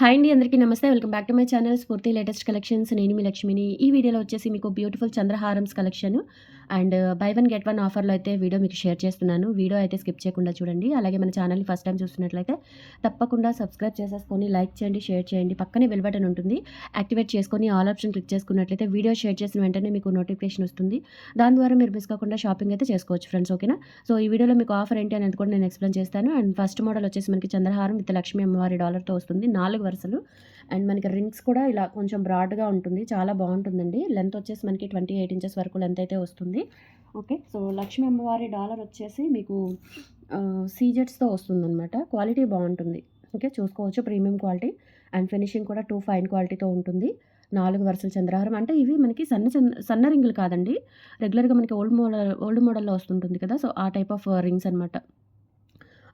Hi అండి అందరికీ నమస్తే. Welcome back to my channel Spoorthi latest collections. నేను మీ లక్ష్మిని. ఈ వీడియోలో వచ్చేసి మీకు beautiful చంద్రహారమ్స్ collection and buy one get one ఆఫర్లో అయితే వీడియో మీకు షేర్ చేస్తున్నాను. వీడియో అయితే స్కిప్ చేయకుండా చూడండి. అలాగే మన ఛానల్ని ఫస్ట్ టైం చూస్తున్నట్లయితే తప్పకుండా సబ్స్క్రైబ్ చేసేసుకొని లైక్ చేయండి షేర్ చేయండి. పక్కనే బెల్ బటన్ ఉంటుంది. యాక్టివేట్ చేసుకొని ఆల్ ఆప్షన్ క్లిక్ చేసుకున్నట్లయితే వీడియో షేర్ చేసిన వెంటనే మీకు నోటిఫికేషన్ వస్తుంది. దాని ద్వారా మీరు మిస్ కాకుండా షాపింగ్ అయితే చేసుకోవచ్చు ఫ్రెండ్స్ ఓకేనా? సో ఈ వీడియోలో మీకు ఆఫర్ ఏంటి అనేది కూడా నేను ఎక్స్ప్లెయిన్ చేస్తాను. అండ్ ఫస్ట్ మోడల్ వచ్చేసి మనకి చంద్రహారం విత్ లక్ష్మీ అమ్మవారి డాలర్తో వస్తుంది. నాలుగు వరుసలు. అండ్ మనకి రింగ్స్ కూడా ఇలా కొంచెం బ్రాడ్గా ఉంటుంది. చాలా బాగుంటుందండి. లెంత్ వచ్చేసి మనకి ట్వంటీ ఎయిట్ ఇంచెస్ వరకు లెంత్ అయితే వస్తుంది. ఓకే. సో లక్ష్మీ అమ్మవారి డాలర్ వచ్చేసి మీకు సీజెట్స్తో వస్తుందన్నమాట. క్వాలిటీ బాగుంటుంది. ఓకే చూసుకోవచ్చు. Premium quality. అండ్ ఫినిషింగ్ కూడా టూ ఫైన్ క్వాలిటీతో ఉంటుంది. నాలుగు వరుసల చంద్రహారం. అంటే ఇవి మనకి సన్న సన్న రింగులు కాదండి. రెగ్యులర్గా మనకి ఓల్డ్ మోడల్ ఓల్డ్ మోడల్లో వస్తుంటుంది కదా. సో ఆ టైప్ ఆఫ్ రింగ్స్ అనమాట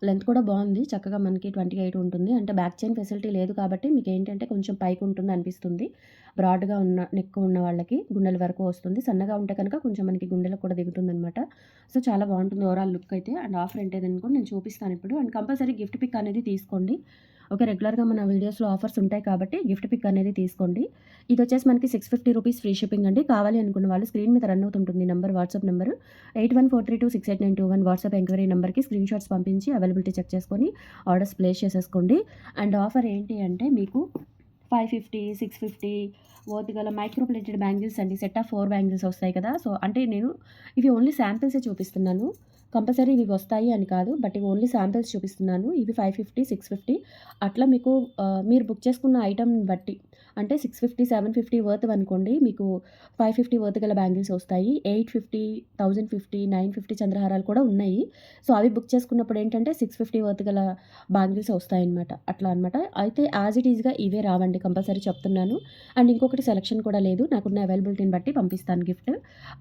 లెంత్ కూడా బాగుంది. చక్కగా మనకి ట్వంటీ ఎయిట్ ఉంటుంది. అంటే బ్యాక్ చైన్ ఫెసిలిటీ లేదు కాబట్టి మీకు ఏంటంటే కొంచెం పైకి ఉంటుంది అనిపిస్తుంది. బ్రాడ్గా ఉన్న నెక్ ఉన్న వాళ్ళకి గుండెల వరకు వస్తుంది. సన్నగా ఉంటే కనుక కొంచెం మనకి గుండెలకు కూడా దిగుతుంది అనమాట సో చాలా బాగుంటుంది. ఓవరాల్ లుక్ అయితే. అండ్ ఆఫర్ ఏంటేదని కూడా నేను చూపిస్తాను ఇప్పుడు. అండ్ కంపల్సరీ గిఫ్ట్ పిక్ అనేది తీసుకోండి. ఓకే రెగ్యులర్గా మన వీడియోస్లో ఆఫర్స్ ఉంటాయి కాబట్టి గిఫ్ట్ పిక్ అనేది తీసుకోండి. ఇది వచ్చేసి మనకి six fifty rupees free shipping అండి. కావాలి అనుకున్న వాళ్ళు స్క్రీన్ మీద రన్ అవుతుంటుంది number WhatsApp number. Eight one four three two six eight nine two one WhatsApp enquiry నెంబర్కి స్క్రీన్ షాట్స్ పంపించి అవైలబిలిటీ చెక్ చేసుకొని ఆర్డర్స్ ప్లేస్ చేసేసుకోండి. అండ్ ఆఫర్ ఏంటి అంటే మీకు ఫైవ్ ఫిఫ్టీ సిక్స్ ఫిఫ్టీ ఓతి గల మైక్రో ప్లేటెడ్ బ్యాంగిల్స్ అండి. సెట్ ఆఫ్ ఫోర్ బ్యాంగిల్స్ వస్తాయి కదా. సో అంటే నేను ఇవి ఓన్లీ శాంపిల్సే చూపిస్తున్నాను. కంపల్సరీ ఇవి వస్తాయి అని కాదు బట్ ఇవి ఓన్లీ శాంపిల్స్ చూపిస్తున్నాను. ఇవి ఫైవ్ ఫిఫ్టీ సిక్స్ ఫిఫ్టీ. అట్లా మీకు మీరు బుక్ చేసుకున్న ఐటమ్ని బట్టి అంటే six fifty seven fifty worth అనుకోండి మీకు ఫైవ్ ఫిఫ్టీ వర్త్ గల బ్యాంగిల్స్ వస్తాయి. Eight fifty thousand fifty nine fifty చంద్రహారాలు కూడా ఉన్నాయి. సో అవి బుక్ చేసుకున్నప్పుడు ఏంటంటే సిక్స్ ఫిఫ్టీ వర్త్ గల బ్యాంగిల్స్ వస్తాయన్నమాట. అట్లా అనమాట అయితే యాజ్ ఇట్ ఈజ్గా ఇవే రావండి కంపల్సరీ చెప్తున్నాను. అండ్ ఇంకొకటి సెలక్షన్ కూడా లేదు. నాకున్న అవైలబిలిటీని బట్టి పంపిస్తాను gift.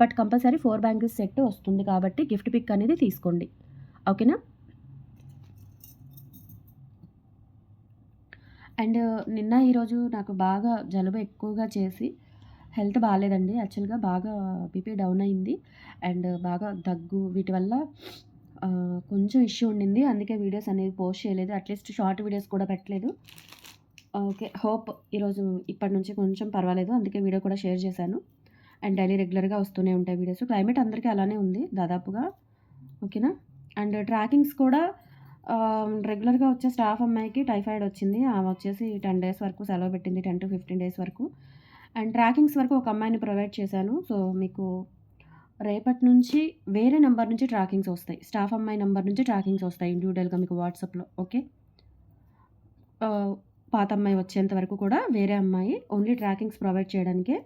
But compulsory four bangles set వస్తుంది కాబట్టి గిఫ్ట్ పిక్ అనేది తీసుకోండి. ఓకేనా? అండ్ నిన్న ఈరోజు నాకు బాగా జలుబు ఎక్కువగా చేసి హెల్త్ బాగాలేదండి. యాక్చువల్గా బాగా బీపీ డౌన్ అయింది. అండ్ బాగా దగ్గు వీటి వల్ల కొంచెం ఇష్యూ ఉండింది. అందుకే వీడియోస్ అనేవి పోస్ట్ చేయలేదు. అట్లీస్ట్ షార్ట్ వీడియోస్ కూడా పెట్టలేదు. ఓకే హోప్ ఈరోజు ఇప్పటి నుంచి కొంచెం పర్వాలేదు. అందుకే వీడియో కూడా షేర్ చేశాను. అండ్ డైలీ రెగ్యులర్గా వస్తూనే ఉంటాయి వీడియోస్. క్లైమేట్ అందరికీ అలానే ఉంది. దాదాపుగా ఓకేనా? అండ్ ట్రాకింగ్స్ కూడా రెగ్యులర్గా వచ్చే స్టాఫ్ అమ్మాయికి టైఫాయిడ్ వచ్చింది. ఆమె వచ్చేసి టెన్ డేస్ వరకు సెలవు పెట్టింది టెన్ టు ఫిఫ్టీన్ డేస్ వరకు. అండ్ ట్రాకింగ్స్ వరకు ఒక అమ్మాయిని ప్రొవైడ్ చేశాను. సో మీకు రేపటి నుంచి వేరే నెంబర్ నుంచి ట్రాకింగ్స్ వస్తాయి. స్టాఫ్ అమ్మాయి నెంబర్ నుంచి ట్రాకింగ్స్ వస్తాయి ఇండివిజువల్గా మీకు వాట్సాప్లో. ఓకే? పాత అమ్మాయి వచ్చేంత వరకు కూడా వేరే అమ్మాయి ఓన్లీ ట్రాకింగ్స్ ప్రొవైడ్ చేయడానికే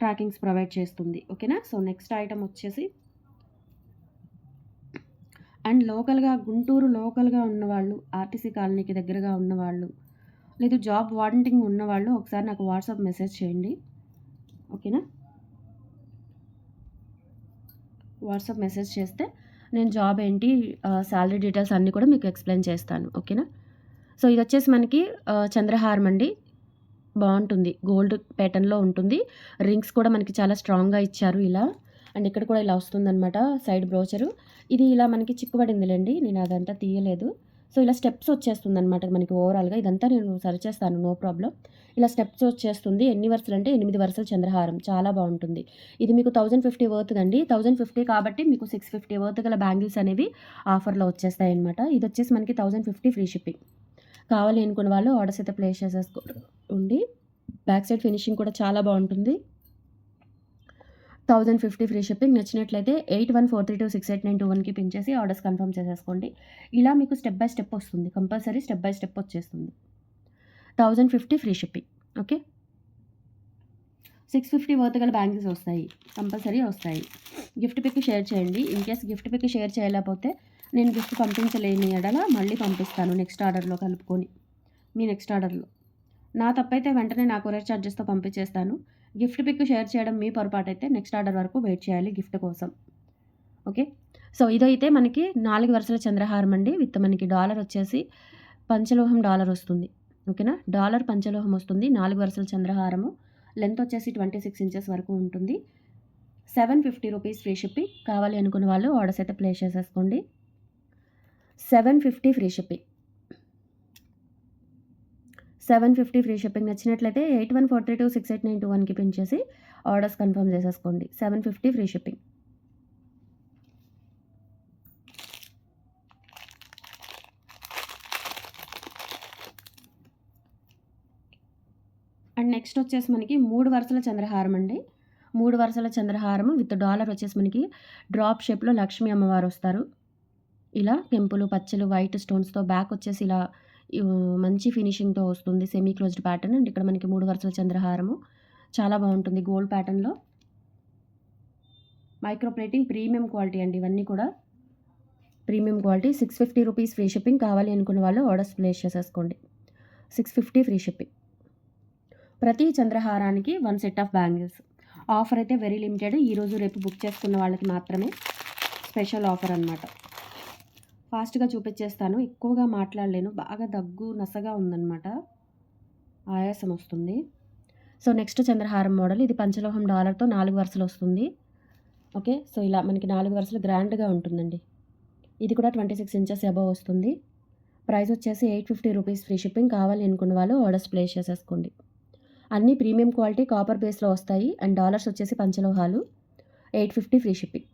ట్రాకింగ్స్ ప్రొవైడ్ చేస్తుంది. ఓకేనా? సో నెక్స్ట్ ఐటమ్ వచ్చేసి అండ్ లోకల్గా గుంటూరు లోకల్గా ఉన్నవాళ్ళు ఆర్టీసీ కాలనీకి దగ్గరగా ఉన్నవాళ్ళు లేదు జాబ్ వారంటింగ్ ఉన్నవాళ్ళు ఒకసారి నాకు వాట్సాప్ మెసేజ్ చేయండి. ఓకేనా? వాట్సాప్ మెసేజ్ చేస్తే నేను జాబ్ ఏంటి శాలరీ డీటెయిల్స్ అన్నీ కూడా మీకు ఎక్స్ప్లెయిన్ చేస్తాను. ఓకేనా? సో ఇది వచ్చేసి మనకి చంద్రహారం అండి. బాగుంటుంది. గోల్డ్ ప్యాటర్న్లో ఉంటుంది. రింగ్స్ కూడా మనకి చాలా స్ట్రాంగ్గా ఇచ్చారు ఇలా. అండ్ ఇక్కడ కూడా ఇలా వస్తుందన్నమాట సైడ్ బ్రోచరు. ఇది ఇలా మనకి చిక్కుబడిందిలేండి నేను అదంతా తీయలేదు. సో ఇలా స్టెప్స్ వచ్చేస్తుంది అనమాట మనకి ఓవరాల్గా. ఇదంతా నేను సరి చేస్తాను నో ప్రాబ్లం. ఇలా స్టెప్స్ వచ్చేస్తుంది ఎన్ని వరుసలు అంటే ఎనిమిది వరుసల చంద్రహారం. చాలా బాగుంటుంది. ఇది మీకు థౌజండ్ ఫిఫ్టీ వర్తుందండి. థౌజండ్ ఫిఫ్టీ కాబట్టి మీకు సిక్స్ ఫిఫ్టీ వర్త్ గల బ్యాంగిల్స్ అనేవి ఆఫర్లో వచ్చేస్తాయి అనమాట ఇది వచ్చేసి మనకి థౌజండ్ ఫిఫ్టీ ఫ్రీ షిప్పింగ్. కావాలి అనుకున్న వాళ్ళు ఆర్డర్స్ అయితే ప్లేస్ చేసేసుకో ఉండి బ్యాక్ సైడ్ ఫినిషింగ్ కూడా చాలా బాగుంటుంది. థౌజండ్ ఫిఫ్టీ ఫ్రీ షిప్పింగ్ నచ్చినట్లయితే eight one four three two six eight nine two వన్కి పిన్ చేసి ఆర్డర్స్ కన్ఫర్మ్ చేసేసుకోండి. ఇలా మీకు స్టెప్ బై స్టెప్ వస్తుంది. కంపల్సరీ స్టెప్ బై స్టెప్ వచ్చేస్తుంది. Thousand fifty free shipping. Okay? Six fifty worth గల bangles వస్తాయి. కంపల్సరీ వస్తాయి. గిఫ్ట్ పిక్ షేర్ చేయండి. In case gift pic share చేయలేకపోతే నేను గిఫ్ట్ పంపించలేని ఎడల మళ్ళీ పంపిస్తాను నెక్స్ట్ ఆర్డర్లో కలుపుకొని. మీ నెక్స్ట్ ఆర్డర్లో. నా తప్పైతే వెంటనే నా కొరియర్ ఛార్జెస్తో పంపించేస్తాను. గిఫ్ట్ పిక్ షేర్ చేయడం మీ పొరపాటు అయితే నెక్స్ట్ ఆర్డర్ వరకు వెయిట్ చేయాలి గిఫ్ట్ కోసం. ఓకే? సో ఇదైతే మనకి నాలుగు వరుసల చంద్రహారం అండి. విత్ మనకి డాలర్ వచ్చేసి పంచలోహం డాలర్ వస్తుంది. ఓకేనా? డాలర్ పంచలోహం వస్తుంది. నాలుగు వరుసల చంద్రహారము. లెంత్ వచ్చేసి ట్వంటీ సిక్స్ ఇంచెస్ వరకు ఉంటుంది. Seven fifty rupees free shipping కావాలి అనుకున్న వాళ్ళు ఆర్డర్స్ అయితే ప్లేస్ చేసేసుకోండి. Seven fifty free shipping. Seven fifty free shipping. నచ్చినట్లయితే eight one four three two six eight nine two వన్కి పిన్ చేసి ఆర్డర్స్ కన్ఫర్మ్ చేసేసుకోండి. Seven fifty free shipping. And next వచ్చేసి మనకి మూడు వరుసల చంద్రహారం అండి. మూడు వరుసల చంద్రహారం విత్ డాలర్ వచ్చేసి మనకి డ్రాప్ షేప్లో లక్ష్మీ అమ్మవారు వస్తారు. ఇలా కెంపులు పచ్చలు వైట్ స్టోన్స్తో బ్యాక్ వచ్చేసి ఇలా మంచి ఫినిషింగ్‌తో వస్తుంది. సెమీ క్లోజ్డ్ ప్యాటర్న్ అండ్ ఇక్కడ మనకి మూడు వరుసల చంద్రహారము. చాలా బాగుంటుంది గోల్డ్ ప్యాటర్న్‌లో. మైక్రో ప్లేటింగ్ ప్రీమియం క్వాలిటీ అండి ఇవన్నీ కూడా. Premium quality 650 rupees free shipping కావాలి అనుకున్న వాళ్ళు ఆర్డర్స్ ప్లేస్ చేసేసుకోండి. 650 ఫ్రీ షిప్పింగ్. ప్రతి చంద్రహారానికి one set of bangles. Offer అయితే వెరీ లిమిటెడ్. ఈరోజు రేపు బుక్ చేసుకున్న వాళ్ళకి మాత్రమే స్పెషల్ ఆఫర్ అనమాట. ఫాస్ట్‌గా చూపించేస్తాను ఎక్కువగా మాట్లాడలేను. బాగా దగ్గు, నసగా ఉందన్నమాట ఆయాసం వస్తుంది. సో, నెక్స్ట్ చంద్రహారం మోడల్. ఇది పంచలోహం డాలర్‌తో నాలుగు వరుసలు వస్తుంది ఓకే. సో, ఇలా మనకి నాలుగు వరుసలు గ్రాండ్‌గా ఉంటుందండి. ఇది కూడా 26 ఇంచెస్ అబవ్ వస్తుంది. ప్రైస్ వచ్చేసి 850 రూపీస్ ఫ్రీ షిప్పింగ్ కావాలి అనుకున్న వాళ్ళు ఆర్డర్స్ ప్లేస్ చేసేసుకోండి. అన్నీ ప్రీమియం క్వాలిటీ కాపర్ బేస్‌లో వస్తాయి. అండ్ డాలర్స్ వచ్చేసి పంచలోహాలు. 850 ఫ్రీ షిప్పింగ్.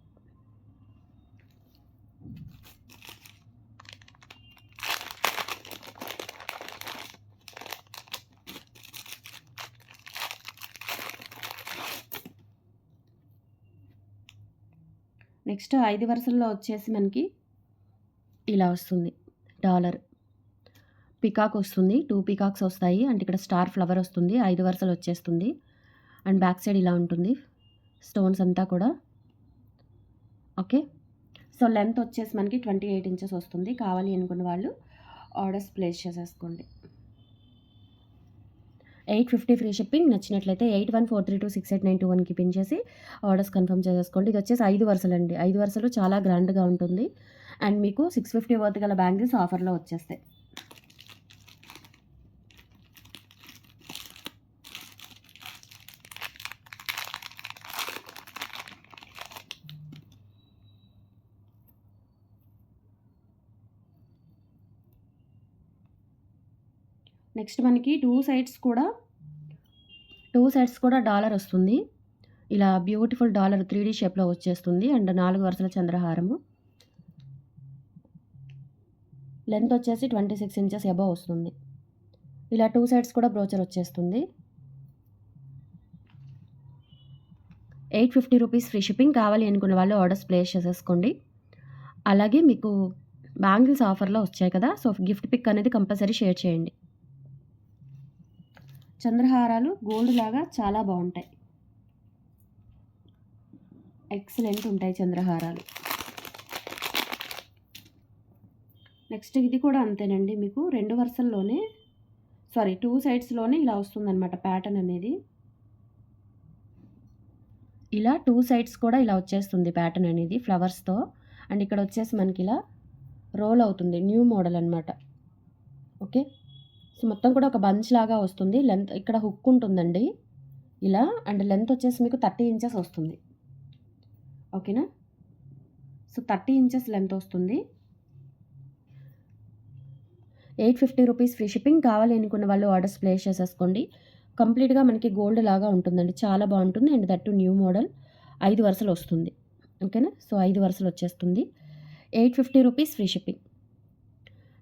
నెక్స్ట్ ఐదు వరుసల్లో వచ్చేసి మనకి ఇలా వస్తుంది. డాలర్. పికాక్ వస్తుంది. టూ పికాక్స్ వస్తాయి. అండ్ ఇక్కడ స్టార్ ఫ్లవర్ వస్తుంది. ఐదు వరుసలు వచ్చేస్తుంది. అండ్ బ్యాక్ సైడ్ ఇలా ఉంటుంది. స్టోన్స్ అంతా కూడా. ఓకే. సో, లెంత్ వచ్చేసి మనకి 28 ఇంచెస్ వస్తుంది. కావాలి అనుకున్న వాళ్ళు ఆర్డర్స్ ప్లేస్ చేసేసుకోండి. 850 ఫ్రీ షిప్పింగ్. నచ్చినట్లయితే 8143268921కి పిన్ చేసి ఆర్డర్స్ కన్ఫర్మ్ చేసేసుకోండి. ఇది వచ్చేసి ఐదు వరుసలు అండి ఐదు వరుసలు చాలా గ్రాండ్‌గా ఉంటుంది. అండ్ మీకు 650 వర్త్ గల బ్యాంగిల్స్ ఆఫర్‌లో వచ్చేస్తాయి. నెక్స్ట్ మనకి టూ సైడ్స్ కూడా టూ సైడ్స్ కూడా డాలర్ వస్తుంది. ఇలా బ్యూటిఫుల్ డాలర్ 3డీ షేప్‌లో వచ్చేస్తుంది. అండ్ నాలుగు వరుసల చంద్రహారము. లెంత్ వచ్చేసి 26 ఇంచెస్ ఎబో వస్తుంది. ఇలా టూ సైడ్స్ కూడా బ్రోచర్ వచ్చేస్తుంది. 850 రూపీస్ ఫ్రీ షిప్పింగ్ కావాలి అనుకున్న వాళ్ళు ఆర్డర్స్ ప్లేస్ చేసేసుకోండి. అలాగే మీకు బ్యాంగిల్స్ ఆఫర్‌లో వచ్చాయి కదా! సో, గిఫ్ట్ పిక్ అనేది కంపల్సరీ షేర్ చేయండి. చంద్రహారాలు గోల్డ్ లాగా చాలా బాగుంటాయి ఎక్సలెంట్ ఉంటాయి చంద్రహారాలు. నెక్స్ట్ ఇది కూడా అంతేనండి. మీకు రెండు వరుసల్లోనే సారీ టూ సైడ్స్‌లోనే ఇలా వస్తుందన్నమాట ప్యాటర్న్ అనేది. ఇలా టూ సైడ్స్ కూడా ఇలా వచ్చేస్తుంది ప్యాటర్న్ అనేది ఫ్లవర్స్‌తో. అండ్ ఇక్కడ వచ్చేసి మనకి ఇలా రోల్ అవుతుంది. న్యూ మోడల్ అనమాట. ఓకే. సో, మొత్తం కూడా ఒక బంచ్ లాగా వస్తుంది. లెంత్ ఇక్కడ హుక్ ఉంటుందండి. ఇలా అండ్ లెంత్ వచ్చేసి మీకు 30 ఇంచెస్ వస్తుంది. ఓకేనా? సో, 30 ఇంచెస్ లెంత్ వస్తుంది. 850 రూపీస్ ఫ్రీ షిప్పింగ్ కావాలి అనుకున్న వాళ్ళు ఆర్డర్స్ ప్లేస్ చేసేసుకోండి. కంప్లీట్‌గా మనకి గోల్డ్ లాగా ఉంటుందండి. చాలా బాగుంటుంది అండ్ దట్ న్యూ మోడల్ ఐదు వరుసలు వస్తుంది. ఓకేనా? సో, ఐదు వరుసలు వచ్చేస్తుంది. 850 రూపీస్ ఫ్రీ షిప్పింగ్.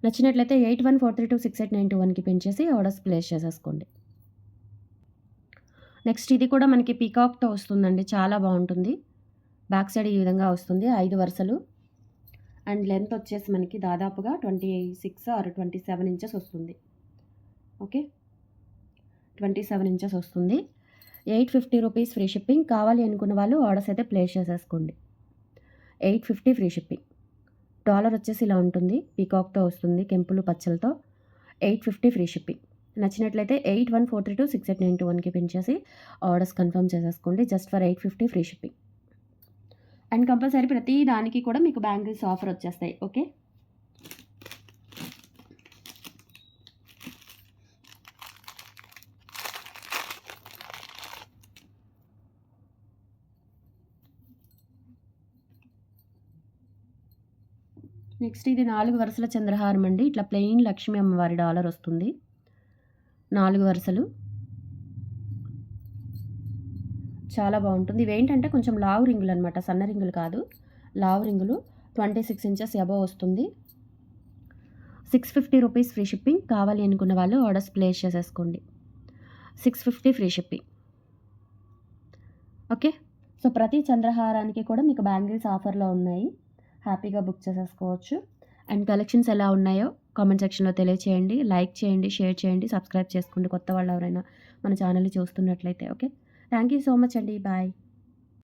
నచ్చినట్లయితే 8143268921కి పిన్ చేసి ఆర్డర్స్ ప్లేస్ చేసేసుకోండి. నెక్స్ట్ ఇది కూడా మనకి పీకాక్‌తో వస్తుందండి. చాలా బాగుంటుంది బ్యాక్ సైడ్ ఈ విధంగా వస్తుంది. ఐదు వరుసలు. అండ్ లెంత్ వచ్చేసి మనకి దాదాపుగా 26 ఆర్ 27 ఇంచెస్ వస్తుంది. ఓకే. 27 ఇంచెస్ వస్తుంది. 850 రూపీస్ ఫ్రీ షిప్పింగ్ కావాలి అనుకున్న వాళ్ళు ఆర్డర్స్ అయితే ప్లేస్ చేసేసుకోండి. 850 ఫ్రీ షిప్పింగ్. డాలర్ వచ్చేసి ఇలా ఉంటుంది. పీకాక్‌తో వస్తుంది. కెంపులు పచ్చలతో 850 ఫ్రీ షిప్పింగ్. నచ్చినట్లయితే eight one four three two six eight nine two వన్కి పెంచేసి ఆర్డర్స్ కన్ఫర్మ్ చేసేసుకోండి. Just for 850 free shipping. And compulsory ప్రతి దానికి కూడా మీకు బ్యాంగిల్స్ ఆఫర్ వచ్చేస్తాయి. ఓకే. నెక్స్ట్ ఇది నాలుగు వరుసల చంద్రహారం అండి. ఇట్లా ప్లెయిన్ లక్ష్మీ అమ్మవారి డాలర్ వస్తుంది. నాలుగు వరుసలు. చాలా బాగుంటుంది. ఇవేంటంటే కొంచెం లావు రింగులు అనమాట సన్న రింగులు కాదు. లావు రింగులు ట్వంటీ సిక్స్ ఇంచెస్ అబవ్ వస్తుంది. Six fifty rupees free shipping కావాలి అనుకున్న వాళ్ళు ఆర్డర్స్ ప్లేస్ చేసేసుకోండి. Six fifty free shipping okay? So ప్రతి చంద్రహారానికి కూడా మీకు బ్యాంగిల్స్ ఆఫర్లో ఉన్నాయి. హ్యాపీగా బుక్ చేసేసుకోవచ్చు. అండ్ కలెక్షన్స్ ఎలా ఉన్నాయో కామెంట్ సెక్షన్లో తెలియచేయండి. లైక్ చేయండి షేర్ చేయండి సబ్స్క్రైబ్ చేసుకోండి కొత్త వాళ్ళు ఎవరైనా మన ఛానల్ని చూస్తున్నట్లయితే okay? Thank you so much అండి. బాయ్.